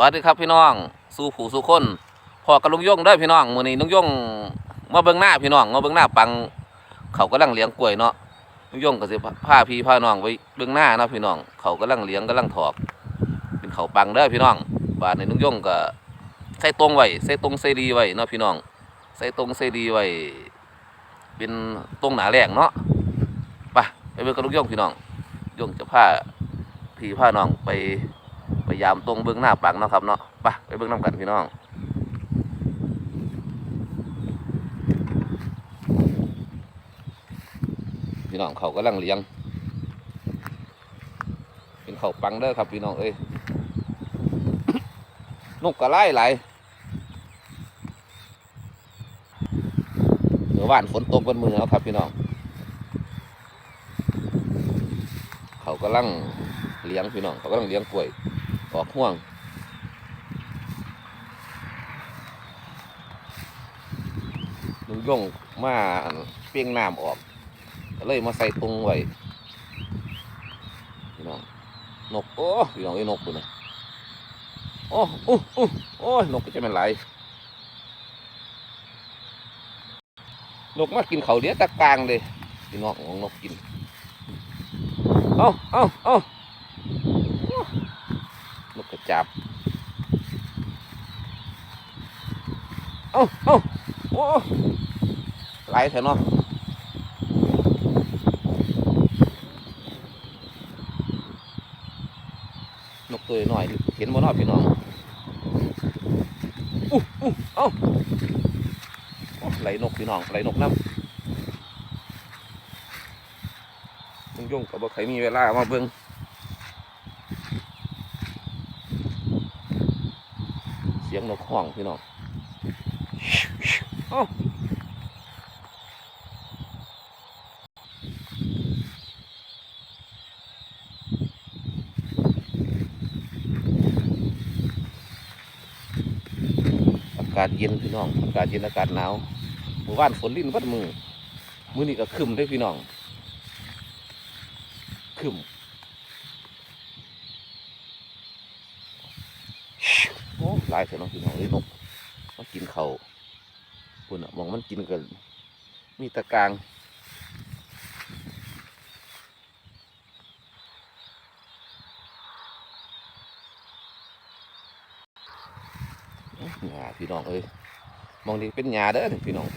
วัสดีครับพี่น้อง สู่ผู้สู่คนพอกับลุงย่งเด้พี่น้องมือนี้ลุงย่งมาเบิ่งหน้าพี่น้องมาเบิ่งหน้าปัง เขากำลังเลี้ยงกล้วยเนาะลุงย่งก็สิพาพี่พาน้องไปเบิ่งหน้าเนาะพี่น้อง เขากำลังเลี้ยงกำลังถอก เป็นเขาปังเด้พี่น้องบาดนี้ลุงย่งก็ใส่ตรงไว้ใส่ตรงใส่ดีไว้เนาะพี่น้อง ใส่ตรงใส่ดีไว้เป็นตรงหนาแรงเนาะไปไปเบิ่งกับลุงย่งพี่น้องย่งจะพาพี่พาน้องไป พยายามตรงเบื้องหน้าปังเนาะครับเนาะไปไปเบื้องน้ำกันพี่น้องพี่น้องเขากำลังเลี้ยง เป็นเขาปังเด้อครับพี่น้องเอ้ยนกกระไล่ไหลายเมื่อวานฝนตกบนมือแล้วครับพี่น้อง เขากำลังเลี้ยงพี่น้องเขากำลังเลี้ยงกล้วย ออกห่วง ลุงย่งมาเปียงน้ำออกก็เลยมาใส่ตรงไว้พี่น้องนกโอ้พี่น้องไอ้นกตัวนี้โอ้อู้อู้โอ้ยนกก็จะเป็นไรนกมากินเขาเลี้ยตะกลางเลยพี่น้องของนกกิน เอาเอาเอา จับ เอ้าเอ้าโอ้ไหลเถอะเนาะนกตัวหน้อย เห็นบ่นาะพี่น้องอู้อู้เอ้าไหลนกพี่น้องไหลนกน้ำยุ่งกับบ่ใครมีเวลามาเบิ่ง สียงนกห้องพี่น้องเอ้าอากาศเย็นพี่น้องอากาศเย็นอากาศหนาวเมื่อวานฝนลิ้นวัดมือ มือนี้ก็ครึมได้อพี่น้องครึม โอ้ห ลายเถอะเน้องพี่น้องเลยนกมากินเขาวปุ่นอะมองมันกินกันมีตะกางหญ้าพี่น้องเอ้ยมองนี่เป็นหญ้าเด้อพี่น้อง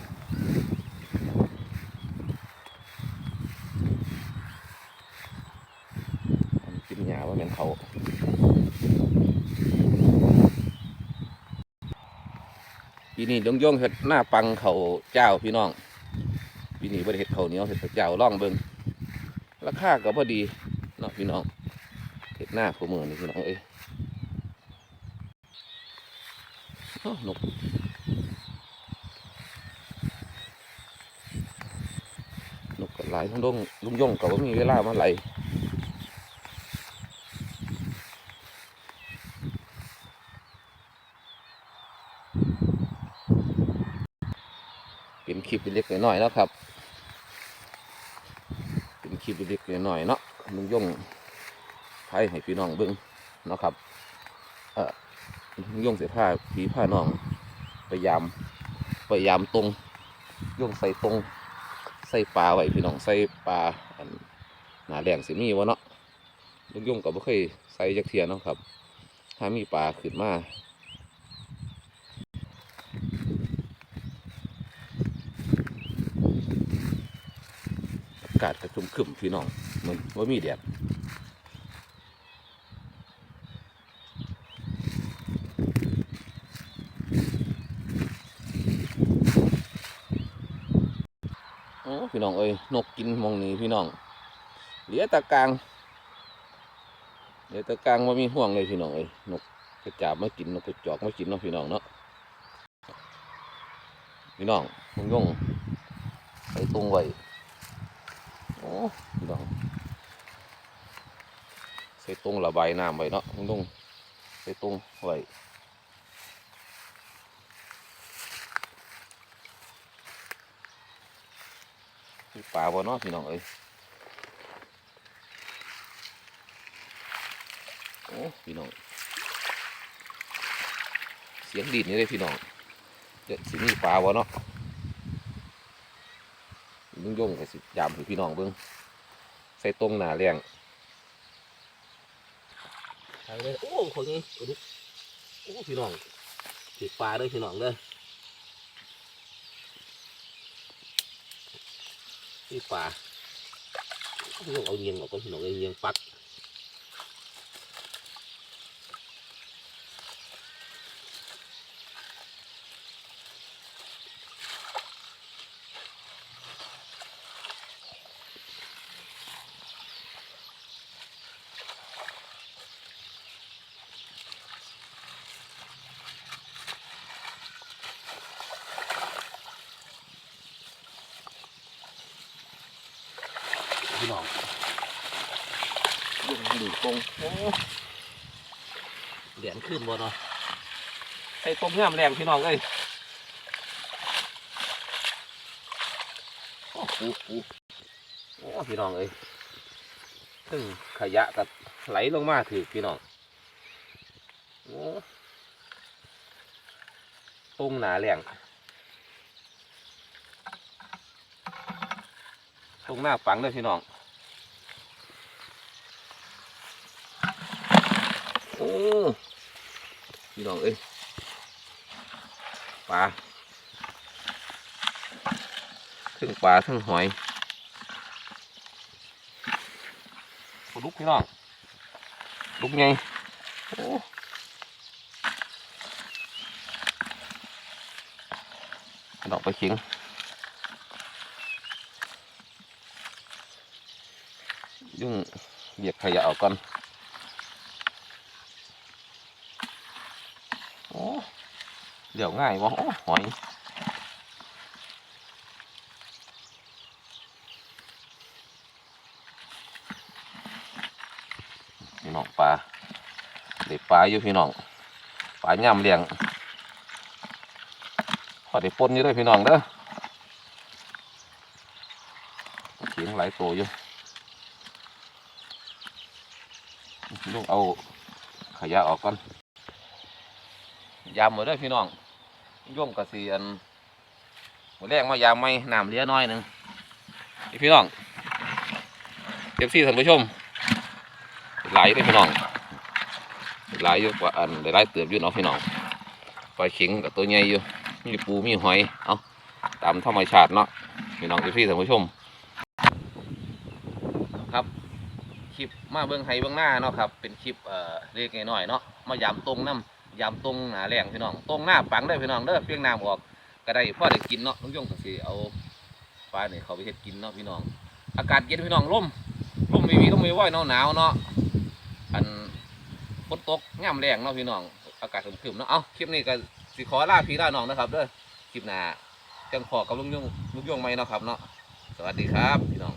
มันเป็นหญ้าว่าเป็นเขา ปีนี้ยงยงเห็ดหน้าปังเขาเจ้าพี่น้องปีนี้บริเห็ดเขาเหนียวเห็ดเจ้าล่องเบิงราคาก็พอดีเนาะพี่น้องเห็ดหน้าผู้มือนี่พี่น้องเอ้ยโอ้นกนกก็หลายทั้งดงลุงยงก็ว่ามีเวลามาไหล เล็กๆหน้อยๆนะครับ เป็นคลิปเล็กๆหน้อยๆเนาะลุงยงไทยให้พี่น้องเบิ้งเนาะครับ เออลุงย่งเสียผ้าผีผ้าน้องพยายามพยายามตรงย่งใส่ตรง ใส่ปลาไว้พี่น้องใส่ปลาอันหนาแดงสิมีวะเนาะลุงย่งก็บ่เคยใส่จักเทียเนาะครับ ถ้ามีปลาขึ้นมาากาศกระชุ่มขึ้มพี่น้องมันว่ามีแดดโอ้พี่น้องเอ้ยนกกินมองนี้พี่น้องเหลือตะกางเหลือตะกางว่ามีห่วงเลยพี่น้องเอ้ยนกกระจาบไมากินนกกระจอกไมากินเนาะพี่น้องเนาะพี่น้องมึงย่งไปตรงไว้ พี่น้องใส่ตรงระบายน้ำไว้เนาะมึงย่งใส่ตรงไว้ปลาบ่เนาะพี่น้องเอ้ยโอ้พี่น้องเสียงดินนี่เลยพี่น้องเดี๋ยวสิมีปลาวะเนาะ ลุงยงกับสิยามให้พี่น้องเบิ้งใส่ตรงหนาแรงใช่เลยโอ้คนนี้กระดุกโอ้พี่น้องถือปลาด้วยพี่น้องเด้อนี่ปลาพี่น้องเอาเงียงออกก็พี่น้องเอาเงียงปัก พี่น้องยงดูตรงโอ้เหรียญขึ้นบ่เนาะใส่ตรงงามแรงพี่น้องเอ้ยโอ้โหโอ้โอ้พี่น้องเอ้ยซึ่งขยะกับไหลลงมาถือพี่น้องโอ้ตรงหนาแหลง ตรงหน้าปังเลยพี่น้อง โอ้ พี่น้องเอ้ยปลาทั้งปลาทั้งหอยปลุกพี่น้องลุกไงโอ้ดอกไปขิง ยุ่งเหยียบขยะออกก่อนโอ้เดี๋ยวง่ายวะโอ้หอยพี่น้องปลาเด็กปลาอยู่พี่น้องปลาย่ำเลี้ยงพอได้ปนอยู่ด้วยพี่น้องเด้อเสียงหลายตัวอยู่ ลูกเอาขยะออกก่อนยามหมดเลยพี่น้องย่มกระสีอันหมดแรกมายามไม่น้ำเลี้ยน้อยหนึ่งพี่น้องเอฟซีท่านผู้ชมหลายเลยพี่น้องหลายอยู่กว่าอันหลายเติบอยู่เนาะพี่น้องปลาข็งกับตัวใหญ่อยู่มีปูมีหอยเอาตามธรรมชาติเนาะพี่น้องเอฟซีท่านผู้ชม ค ลิปมาเบื้องไทยเบื้องหน้าเนาะครับเป็นคลิปเอ่อเล็กน้อยเนาะมายามตรงน้ำยามตรงหนาแรงพี่น้องตรงหน้าปังได้พี่น้องเด้อเพียงน้ำออกก็ได้พ่อได้กินเนาะลุงยงก็สิเอาปลาเนี่ยเขาไปเฮ็ดกินเนาะพี่น้อง อากาศเย็นพี่น้องร่มร่มม่มีร่มไม่ไหวหนาวหนาวเนาะอันฝนตกง่ามแรงเนาะพี่น้องอากาศครึมๆเนาะเอ้าคลิปนี้ก็สิขอลาพี่ลาน้องนะครับเด้อคลิปหน้าจังพอกับลุงยงลุงยงไหมเนาะครับเนาะสวัสดีครับพี่น้อง